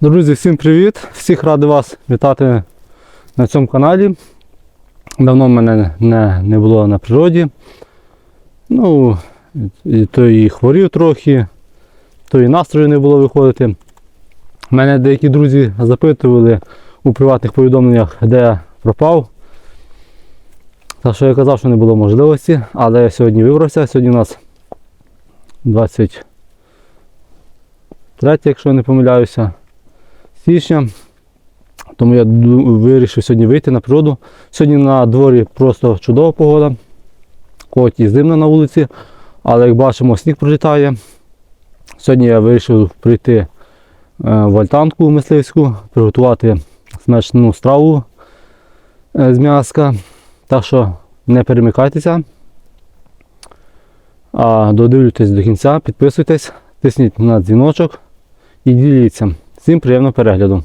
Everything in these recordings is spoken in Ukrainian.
Друзі, всім привіт! Всіх радий вас вітати на цьому каналі. Давно мене не, не було на природі. Ну, і то і хворів трохи, то і настрою не було виходити. Мене деякі друзі запитували у приватних повідомленнях, де пропав. Та що я казав, що не було можливості, але я сьогодні вибрався. Сьогодні у нас 23, якщо я не помиляюся січня. Тому я вирішив сьогодні вийти на природу. Сьогодні на дворі просто чудова погода, хоч і зимно на вулиці, але як бачимо, сніг пролітає. Сьогодні я вирішив прийти е, в альтанку мисливську, приготувати смачну страву е, з м'яска. Так що не перемикайтеся, а додивлюйтесь до кінця, підписуйтесь, тисніть на дзвіночок і діліться. Всім приємного перегляду.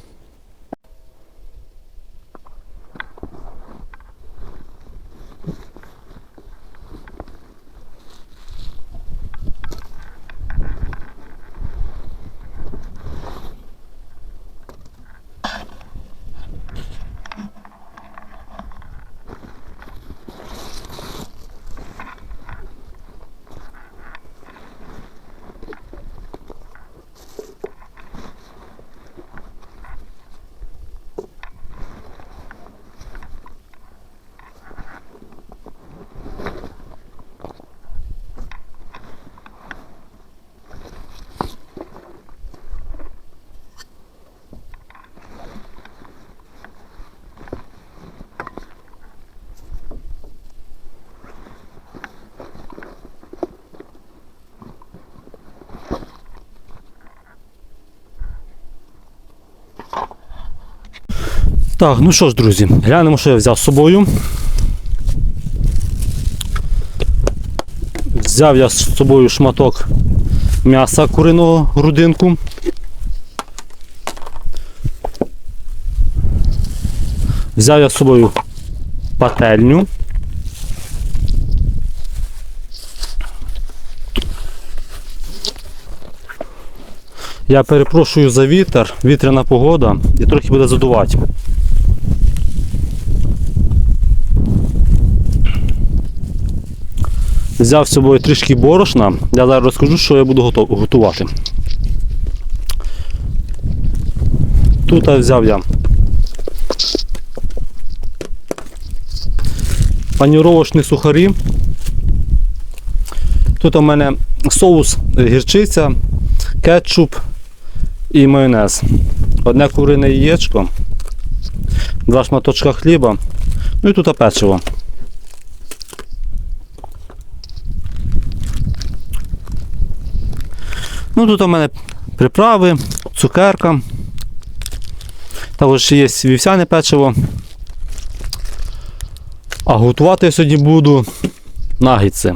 Так, ну що ж, друзі, глянемо, що я взяв з собою. Взяв я з собою шматок м'яса куриного грудинку. Взяв я з собою пательню. Я перепрошую за вітер, вітряна погода і трохи буде задувати. Взяв з собою трішки борошна. Я зараз розкажу, що я буду готувати. Тут я взяв я паніровочні сухарі. Тут у мене соус гірчиця, кетчуп і майонез. Одне курине яєчко, два шматочка хліба, ну і тут печиво. Ну тут у мене приправи, цукерка. Також є вівсяне печиво. А готувати я сьогодні буду нагідці.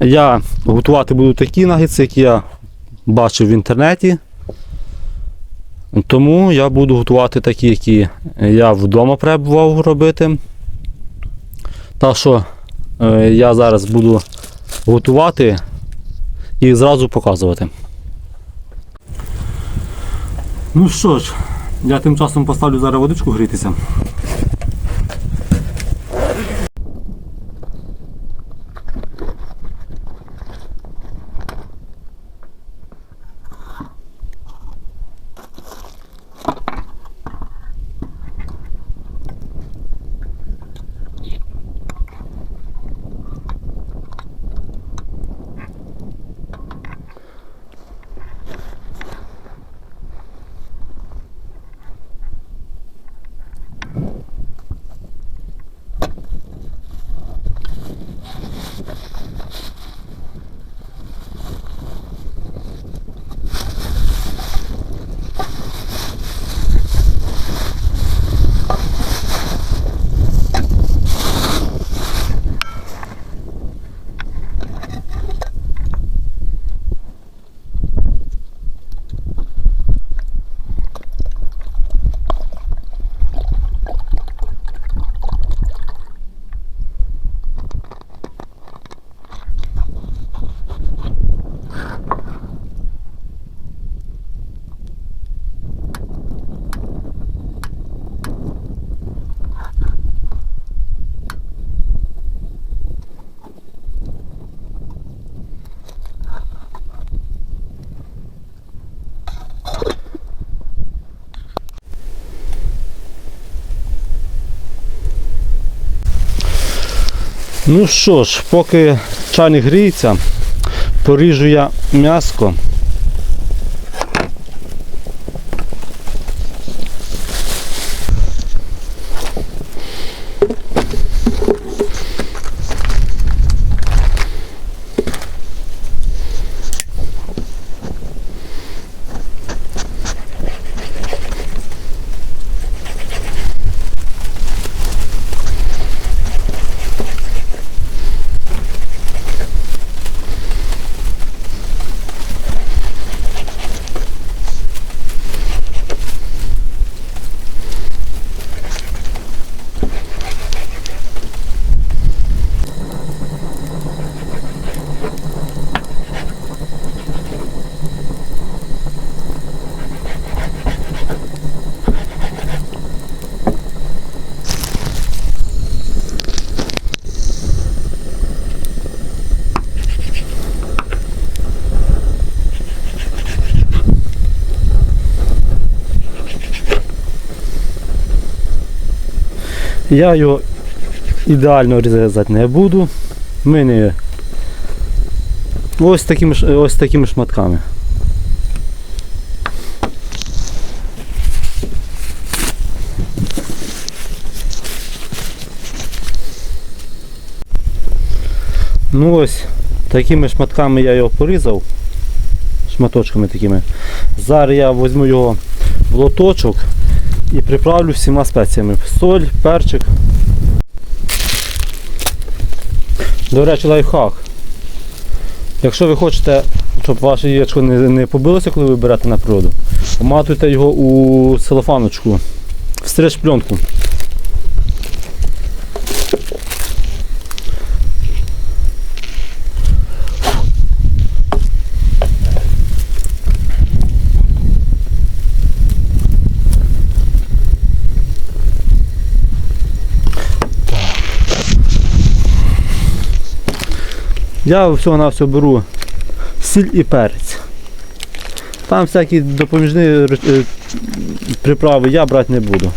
Я готувати буду такі нагідці, які я бачив в інтернеті. Тому я буду готувати такі, які я вдома пробував робити. Так що е, я зараз буду готувати і зразу показувати. Ну що ж, я тим часом поставлю зараз водичку грітися. Ну що ж, поки чайник гріється, поріжу я м'яско. Я його ідеально різати не буду. Ми не ось такими, ось такими шматками. Ну ось такими шматками я його порізав. Шматочками такими. Зараз я візьму його в лоточок і приправлю всіма спеціями. Соль, перчик. До речі, лайфхак. Якщо ви хочете, щоб ваше яєчко не, не побилося, коли ви берете на природу, вматуйте його у селофаночку, встриж стриж пленку. Я всього на все беру сіль і перець. Там всякі допоміжні е, приправи я брати не буду.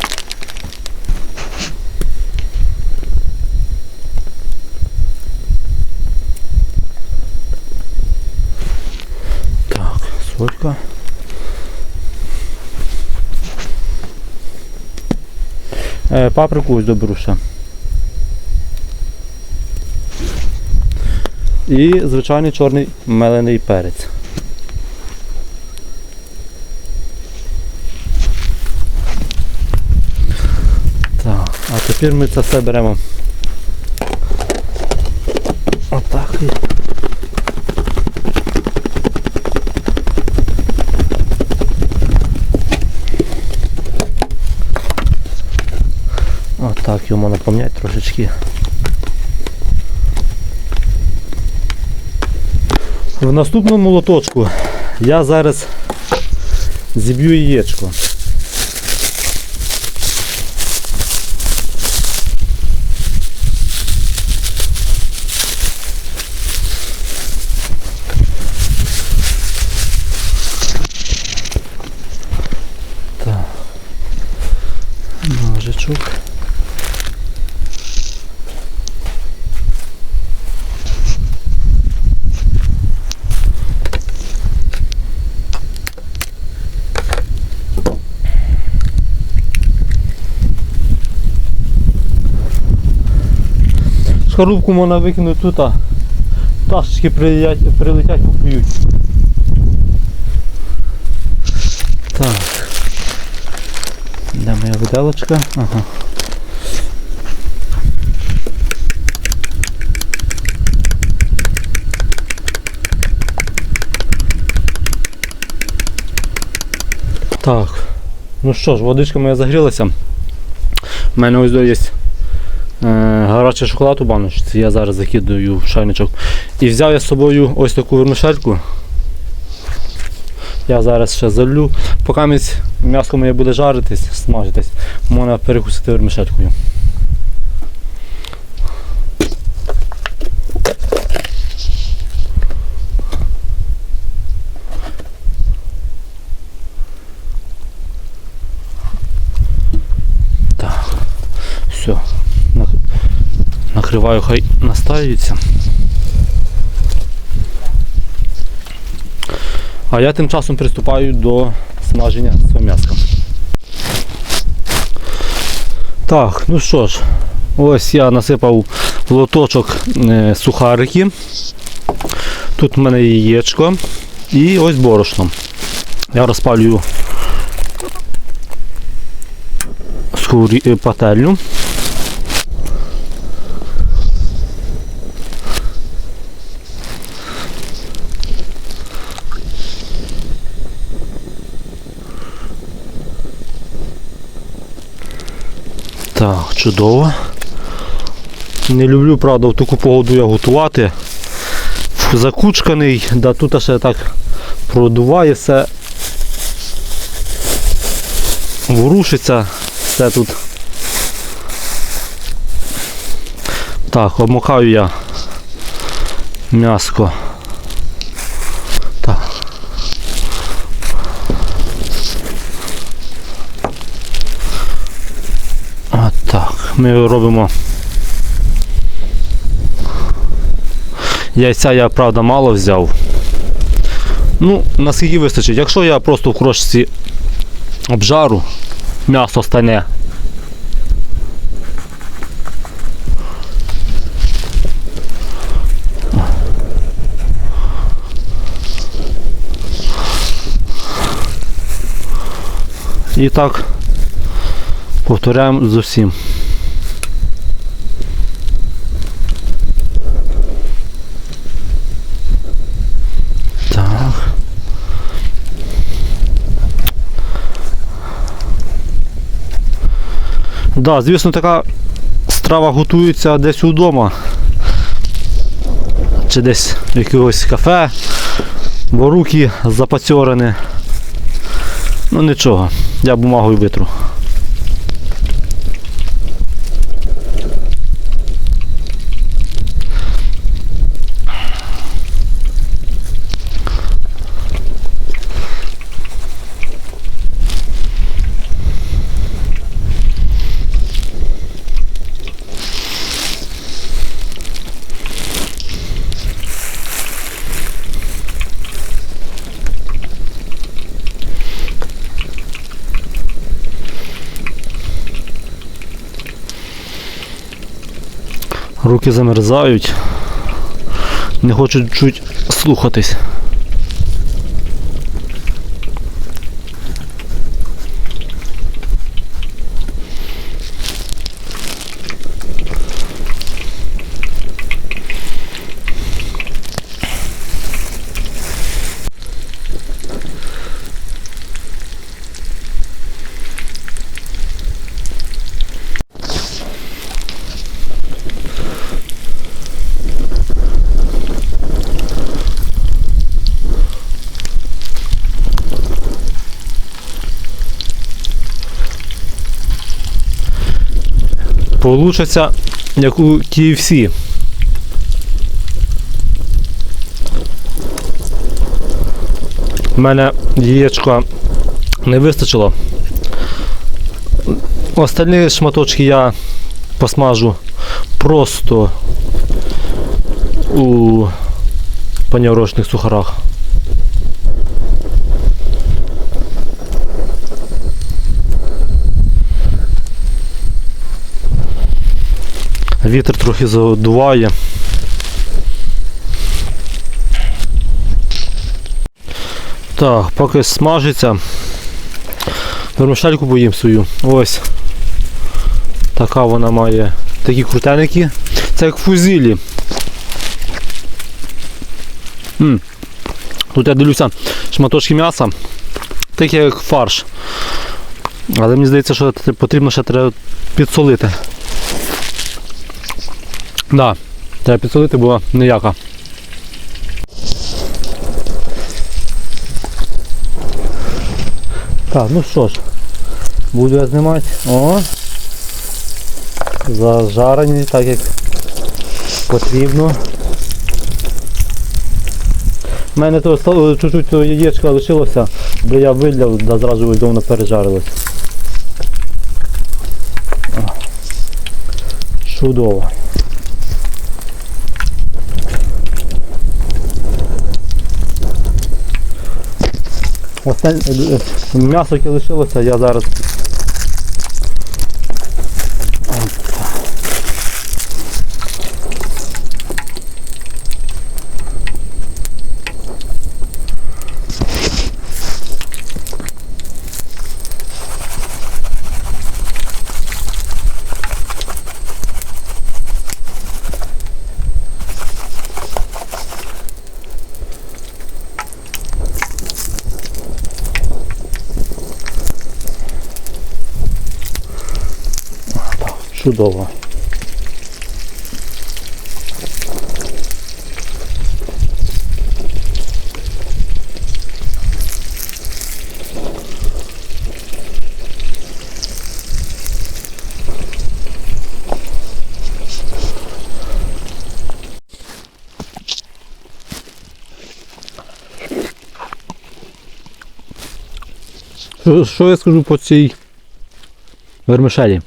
Так, солька. Е, паприку ось доберу І звичайний чорний мелений перець. Так, а тепер ми це все беремо. Отак. і- Отак його можна трошечки. В наступному лоточку я зараз зіб'ю яєчко. Так. Ножичок. Шкарубку можна викинути тут, а пташечки прилетять, прилетять поплюють. Так. Де моя виделочка? Ага. Так. Ну що ж, водичка моя загрілася. У мене ось є гарячий шоколад у баночці, я зараз закидаю в шайничок. І взяв я з собою ось таку вермишельку. Я зараз ще залю. Поки м'ясо моє буде жаритись, смажитись, можна перекусити вермишелькою. Заливаю, хай настаюється. А я тим часом приступаю до смаження цього м'яска. Так, ну що ж, ось я насипав в лоточок е, сухарики. Тут в мене яєчко і ось борошно. Я розпалюю е, пательню. Так, чудово. Не люблю, правда, в таку погоду я готувати. Закучканий, да тут ще так продуває все. Ворушиться все тут. Так, обмокаю я м'яско. Так. От так. Ми робимо. Яйця я, правда, мало взяв. Ну, наскільки вистачить. Якщо я просто в крошці обжару, м'ясо стане. І так повторяємо з усім. Да, звісно, така страва готується десь удома. Чи десь в якогось кафе, бо руки запацьорені. Ну нічого, я бумагою витру. Руки замерзають. Не хочуть чуть слухатись. Получиться як у KFC. У мене яєчка не вистачило. Остальні шматочки я посмажу просто у паняврошних сухарах. Вітер трохи задуває. Так, поки смажиться. Вермишельку поїм свою. Ось. Така вона має такі крутеники. Це як фузілі. М. Тут я дивлюся шматочки м'яса. Таке як фарш. Але мені здається, що потрібно ще треба підсолити. Да, треба підсолити була ніяка. Так, ну що ж, буду я знімати. О! Зажарені так як потрібно. У мене то чуть-чуть яєчка лишилося, бо я видляв, да зразу видно воно пережарилось. Чудово. Остань... е, е, М'ясо, яке лишилося, я зараз. Чудово. Що, я скажу по цій вермишелі?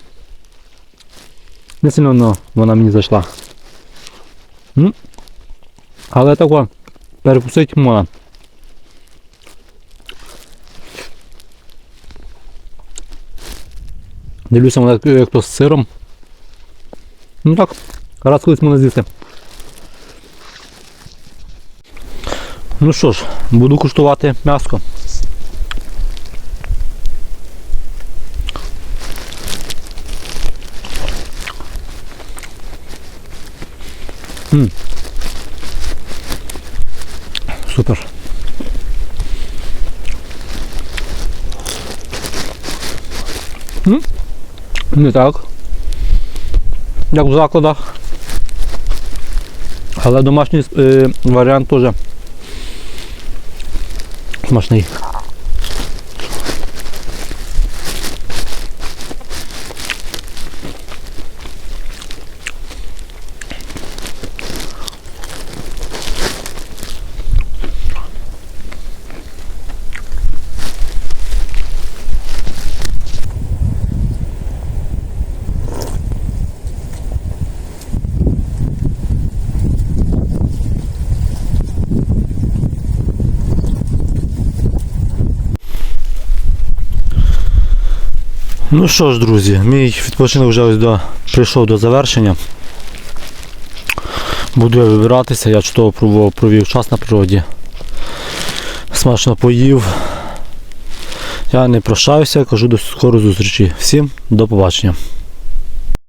Не сильно вона, вона мені зайшла. М? Але тако, перекусити можна. Дивлюся, вона як, то з сиром. Ну так, раз колись можна з'їсти. Ну що ж, буду куштувати м'яско. Супер. М? Не так. Як в закладах. Але домашній е, варіант теж смачний. Ну що ж, друзі, мій відпочинок вже ось до, прийшов до завершення. Буду я вибиратися, я чудово провів, провів час на природі. Смачно поїв. Я не прощаюся, кажу до скорої зустрічі. Всім до побачення.